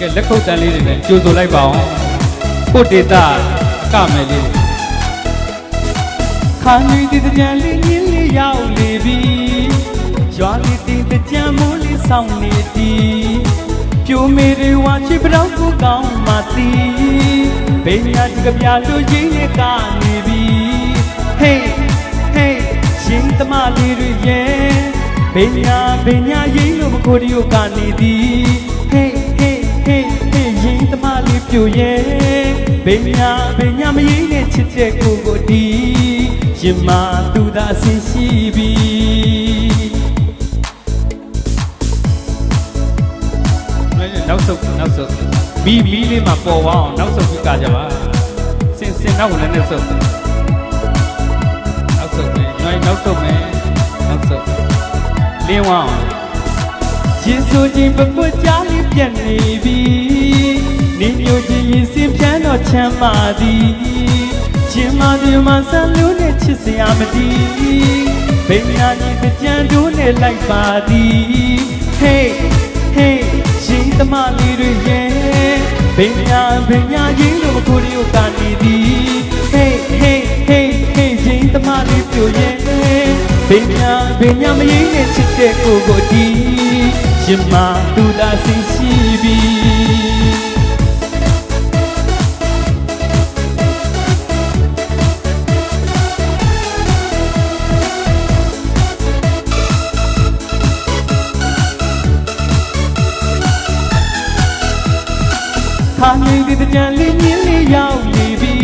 ကဲလက်ခုပ်တန်းလေးတွေနဲ့ကြိုဆိုလိုက်ပါအောင်ကိုဒေတာကမယ်လေးခါနေဒီကြံလေးညင်းလေးရောက်လေပြီရွာလေးတင်ကြံမိုးလေးဆောင်နေတီပြိုမေတွေဝါချစ်ပြောက်ကိုကောင်းမှတီဘေးညာကြပြလူကြီးနဲ့ကနေပြီ Hey hey ရှင်သမားလေးတွေရဲ့ဘေးညာဘေးညာရင်လို့မခိုးဒီကိုကနေသည် Hey hey hey hey ရင်သမားလေးပြိုရဲ့ဘေးညာဘေးညာမရင်နဲ့ချစ်တဲ့ကိုကိုဒီရင်မသူသာဆင်းရှိပြီနောက်ဆုတ်နောက်ဆုတ်မီမီလေးမှာပေါ်ပါအောင်နောက်ဆုတ်ပြီးကြကြပါစင်စင်နောက်လည်းနဲ့ဆုတ်နောက်ဆုတ်မယ်။နိုင်နောက်ဆုတ်မယ်။နောက်ဆုတ်။လင်းဝအောင်။ရှင်ဆိုခြင်းပပွတ်ကြားလေးပြတ်နေပြီ။ ချမ်းပါသည်။ရှင်မဒီမဆန်လို့နဲ့ချစ်စရာမတီး။ဘိညာကြီးကြံတို့နဲ့လိုက်ပါသည်။ Hey hey ရှင်သမားလေးတွေရဲ့ဘိညာဘိညာကြီးလို့မကိုရီကိုကနေသည် Hey hey hey hey ရှင်သမားလေးပြိုရဲ့ဘိညာဘိညာမရင်နဲ့ချစ်တဲ့ကိုကိုဒီရှင်မသူသာဆင်းရှိပြီ ခါနေတဲ့ကြံလေးမြင်းလေးရောက်နေပြီ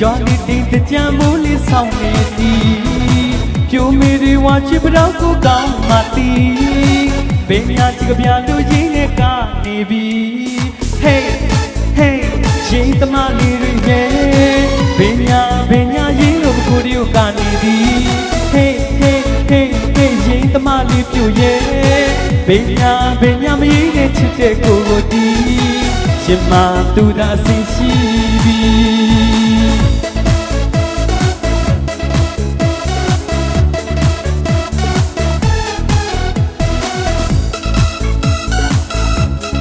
ရော်လေးတဲ့ကြံမိုးလေးဆောင်နေသည်ပြိုမေတွေဝါချစ်ပတော့ကိုကောင်းမှတီဘေးများချစ်ကပြလူကြီးနဲ့ကနေပြီ Hey Hey ရှင်သမားလေးတွေရဲ့ဘေးများဘေးများရင်လို့ကိုဒီကိုကနေသည် Hey Hey Hey Hey ရှင်သမားလေးပြိုရဲ့ဘေးများဘေးများမရင်နဲ့ချစ်တဲ့ကိုကိုဒီ ရှင်မသူသာဆင်းရှိပြီ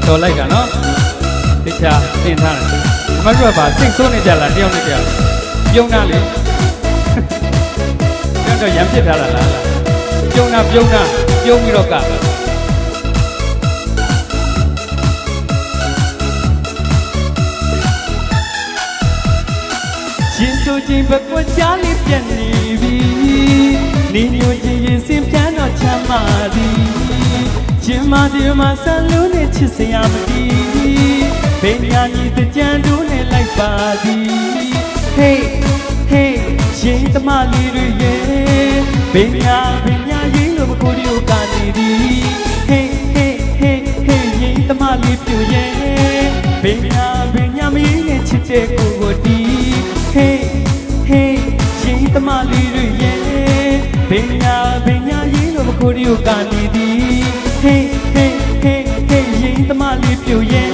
တော်လိုက်ကနော်တခြားသင်ထားတယ်ဒီမှာကပါစိတ်ဆိုးနေကြလားတယောက်နဲ့တယောက်ပြုံးတာလေကျောင်းတော့ရံဖြစ်ထားတာလားပြုံးတာပြုံးတာပြုံးပြီးတော့က ခြင်းပကွက်ကြားလေးပြတ်နေပြီနေညိုခြင်းရင်စင်ပြန်တော့ချမ်းသာသည်ရှင်မဒီမှာဆန်လို့နဲ့ချစ်စရာမတီးဘေးညာကြီးတကြံတို့နဲ့လိုက်ပါသည် Hey Hey ရှင်သမားလေးတွေရဲ့ဘေးညာဘေးညာရင်လို့မကိုရီကိုကနေသည် Hey Hey Hey Hey ရင်သမားလေးပြိုရဲ့ဘေးညာဘေးညာမင်းနဲ့ချစ်တဲ့ကိုကိုတီး Hey Hey ရင်လို့မကိုရီကိုကနေသည် Hey Hey Hey Hey ရင်သမားလေးပြိုရဲ့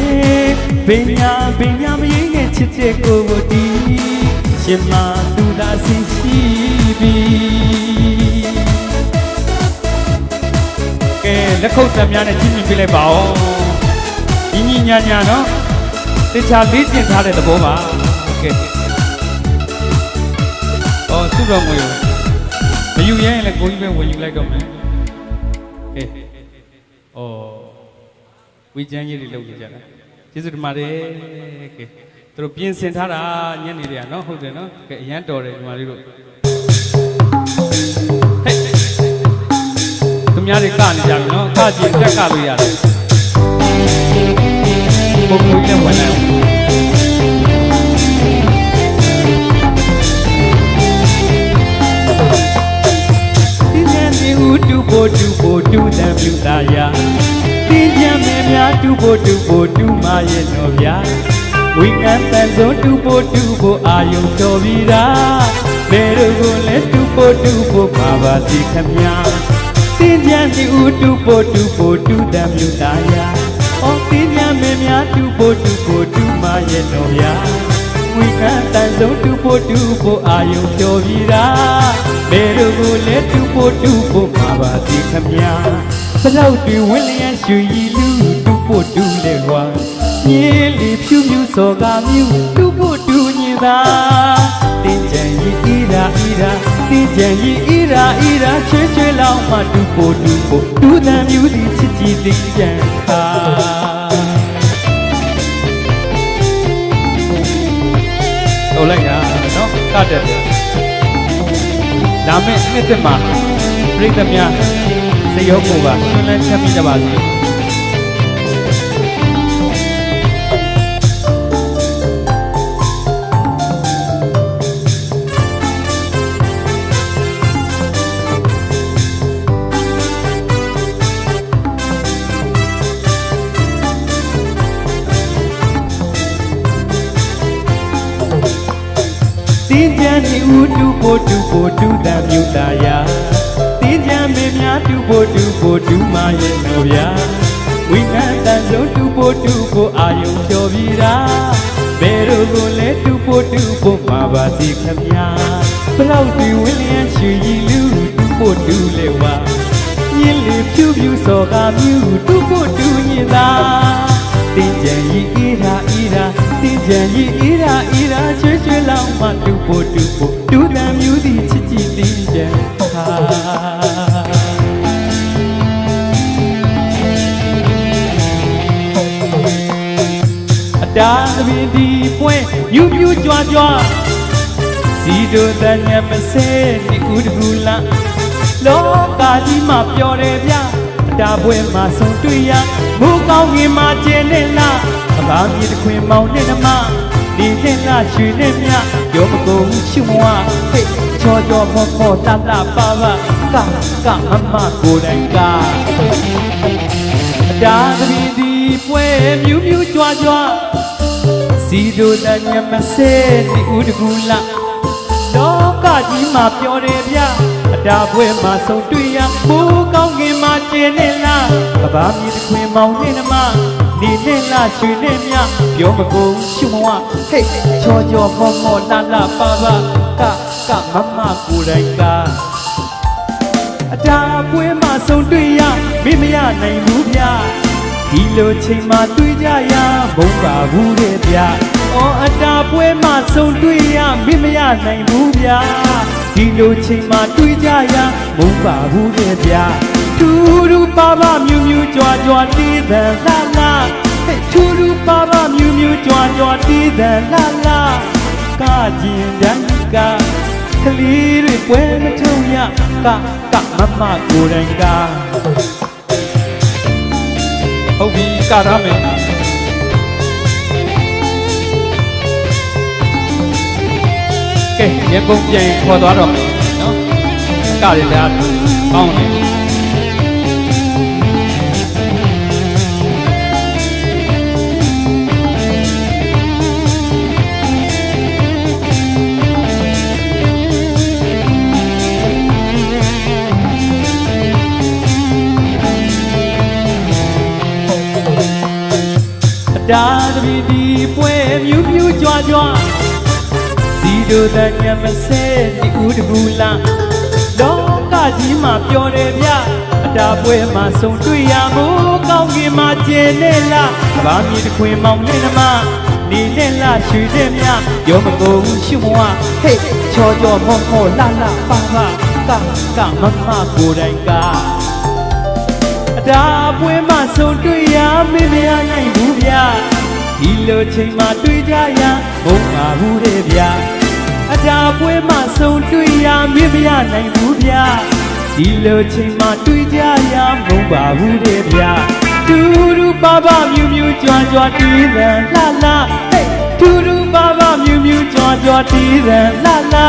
ဘေးညာဘေးညာမင်းနဲ့ချစ်တဲ့ကိုကိုတီးရှင်မသူသာဆင်းရှိပြီကဲလက်ခုပ်တက်များနဲ့ကြီးမြင့်ပြလိုက်ပါဦးညီညီညာညာနော်တခြားလေးကျင်ထားတဲ့သဘောပါကဲအော်သူ့တော်ငွေကိုမယူရရင်လည်းကိုကြီးပဲဝင်ယူလိုက်တော့မယ် ကဲအော်ဝီချမ်းကြီးတွေလုပ်နေကြတာကျေးဇူးတင်ပါတယ်ကဲသူတို့ပြင်ဆင်ထားတာညနေတွေကနော်ဟုတ်တယ်နော်ကဲအရန်တော်တယ်ဒီမှာလေးတို့ဟဲ့သူများတွေကနေကြပြီနော်ကကြည့်တက်ကလို့ရတယ်ပုံမူကြီးနဲ့ဝင်လာအော ဖို့တူဖို့တူတံပြူသားရဒီညမေများတူဖို့တူဖို့တူမရဲ့တော်ဗျာဝိကန်းတန်စုံတူဖို့တူဖို့အာယုံတော်ပြီးတာဘယ်လိုကိုလဲတူဖို့တူဖို့ပါပါစီခမညာတင်းပြန်ဒီဥတူပိုတူပိုတူတံမြူတာယာအော်တင်းပြန်မင်းများတူပိုတူပိုတူမရဲ့တော်ဗျာ ဝိကတန်ဆုံးတူပိုတူပိုအာယုံကျော်ပြီးတာဘယ်လိုကိုလဲတူပိုတူပိုမှာပါစီခမညာဘလောက်တွေဝင်းလျက်ရွှေရည်လူတူပိုတူလေကွာရင်လေဖြူဖြူစောကမြူတူဖို့တူညင်သာတင်းကြံရီဤရာဤရာတင်းကြံရီဤရာဤရာချွေချွေလောင်းမှတူဖို့တူဖို့တူတန်မြူသည်ချစ်ကြည်တင်းကြံခါ တော်လိုက်တာနော်ကတက်တယ်လာမယ့်နှစ်သက်မှာပြိတ္တများစေရုပ်ကိုပါဆွလန်းချက်ပြီးကြပါစေ ကြံဒီဥတူဖို့တူဖို့တူတံမြူတာယာတင်းကြံမေများတူဖို့တူဖို့တူမရဲ့နော်ဗျာဝိညာဉ်တန်ဆုံးတူဖို့တူဖို့အာယုံဖြော်ပြီးတာဘယ်လိုကိုလဲတူဖို့တူဖို့မှာပါစီခမညာဘလောက်ဒီဝင်းလျက်ရွှေရီလူတူဖို့တူလေဝါညင်လေဖြူဖြူစောကမြူတူဖို့တူညင်သာတင်းကြံရီအေးရာအေးရာ တင်းကြံရီအေးရာအေးရာရွှေရွှေလောင်းမှတူဖို့တူဖို့တူတံမြူသည်ချစ်ကြည်တင်းကြံခါအတားသမီးဒီပွဲမြူးမြူးကြွားကြွားစီတို့တညမစဲဒီဥဒကူလာလောကကြီးမှာပျော်တယ်ဗျအတားပွဲမှာဆုံတွေ့ရမူကောင်းငင်မှာကျင်းနေလား အဘာမြေတစ်ခွင်မောင်နဲ့နှမဒီနဲ့လားရွှေနဲ့မြရောမကုန်ရှုမဝဟဲ့ချောချောမောမောတတပါပါကကမမကိုယ်တိုင်ကဒါသမီးဒီပွဲမြူးမြူးကြွားကြွားစီတို့တညမစဲဒီဥဒကူလာလောကကြီးမှာပျော်တယ်ဗျအတာပွဲမှာဆုံတွေ့ရမိုးကောင်းကင်မှာကျင်းနေလားကဘာမြေတစ်ခွင်မောင်နဲ့နှမ နေနဲ့လားရွှေနဲ့မြပြောမကုန်ရှုမဝဟဲ့ချောချောမောမောလာလာပါပါကကမမကိုယ်တိုင်ကအတာပွဲမှာဆုံတွေ့ရမေ့မရနိုင်ဘူးဗျာဒီလိုချိန်မှာတွေ့ကြရဘုံပါဘူးတဲ့ဗျာအော်အတာပွဲမှာဆုံတွေ့ရမေ့မရနိုင်ဘူးဗျာဒီလိုချိန်မှာတွေ့ကြရဘုံပါဘူးတဲ့ဗျာ တူတူပါပါမြူးမြူးကြွားကြွားတီးတဲ့လာလာဟဲ့တူတူပါပါမြူးမြူးကြွားကြွားတီးတဲ့လာလာကကျင်တန်းကကလေးတွေပွဲမထုံရကကမမကိုယ်တိုင်ကဟုတ်ပြီကရမယ်ကဲရေကုန်ပြန်ခေါ်သွားတော့မယ်နော်ကရတဲ့အားကောင်းတယ် ပွဲမြူးမြူးကြွားကြွားစီတို့တညမစဲဒီဥဒဘူလာလောကကြီးမှာပျော်တယ်ဗျအတားပွဲမှာဆုံတွေ့ရမို့ကောင်းကင်မှာကျင်းနေလားကဘာမြေတစ်ခွင်မောင်နဲ့နှမနေနဲ့လားရွှေတဲ့မြရောမကုန်ရှုမဝဟဲ့ချောချောမောမောလာလာပါပါကကမမကိုယ်တိုင်ကအတာပွဲမှာဆုံတွေ့ရမေ့မရနိုင်ဘူးဗျာ ဒီလိုချိန်မှာတွေ့ကြရဘုံပါဘူးတဲ့ဗျာအတာပွဲမှာဆုံတွေ့ရမေ့မရနိုင်ဘူးဗျာဒီလိုချိန်မှာတွေ့ကြရဘုံပါဘူးတဲ့ဗျာတူတူပါပါမြူးမြူးကြွားကြွားတီးတယ်လှလှဟဲ့တူတူပါပါမြူးမြူးကြွားကြွားတီးတယ်လှလှ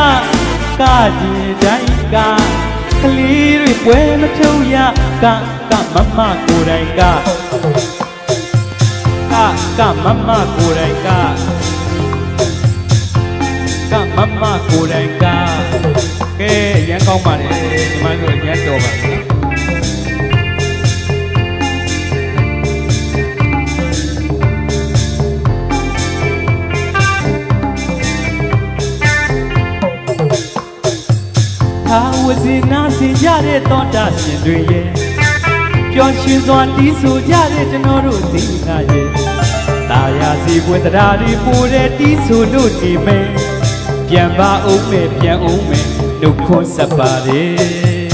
ကကြည်တိုင်းကကလေးတွေပွဲမထုံရကကမမကိုယ်တိုင်က ကကမမကိုယ်တိုင်ကကမမကိုယ်တိုင်ကကဲရန်ကောင်းပါလေဒီမှာဆိုရန်တော်ပါလေသာဝစီနာစင်ကြတဲ့တောတာရှင်တွေရဲ့ ပျော်ရွှင်စွာတီးဆိုကြတဲ့ကျွန်တော်တို့ဒီနာရဲ့တာ ယာစီပွင့်တရားဒီပူတဲ့တီးဆိုလို့ဒီမယ်ပြန်ပါအောင်မယ်ပြန်အောင်မယ်နှုတ်ခွန်းဆက်ပါတယ်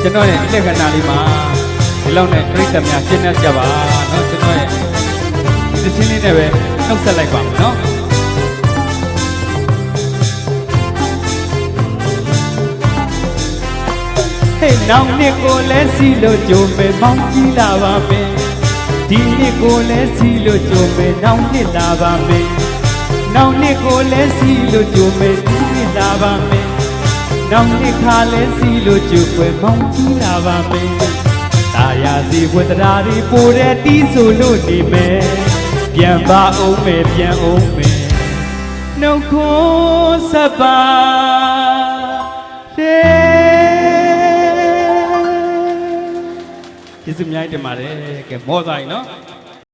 ကျွန်တော်ရဲ့လက္ခဏာလေးမှာဒီလောက်နဲ့ပြိတ္တများရှင်းနေကြပါเนาะကျွန်တော်ရဲ့ဒီချင်းလေးနဲ့ပဲနှုတ်ဆက်လိုက်ပါမယ်เนาะ ဟေးနောက်နှစ်ကိုလဲစီလို့ကြိုမယ်မောင်းကြည့်လာပါမယ်ဒီနှစ်ကိုလဲစီလို့ကြိုမယ်နောက်နှစ်လာပါမယ်နောက်နှစ်ကိုလဲစီလို့ကြိုမယ်ဒီနှစ်လာပါမယ်နောက်နှစ်ခါလဲစီလို့ကြိုမယ်မောင်းကြည့်လာပါမယ်ตาယာစီဝတ္တရာဒီပိုတဲ့တီးဆိုလို့နေမယ်ပြန်ပါအောင်မယ်ပြန်အောင်မယ်နှုတ်ခွန်းဆက်ပါတဲ့ ကျေးဇူးအများကြီးတင်ပါတယ်ကဲမောသားကြီးနော်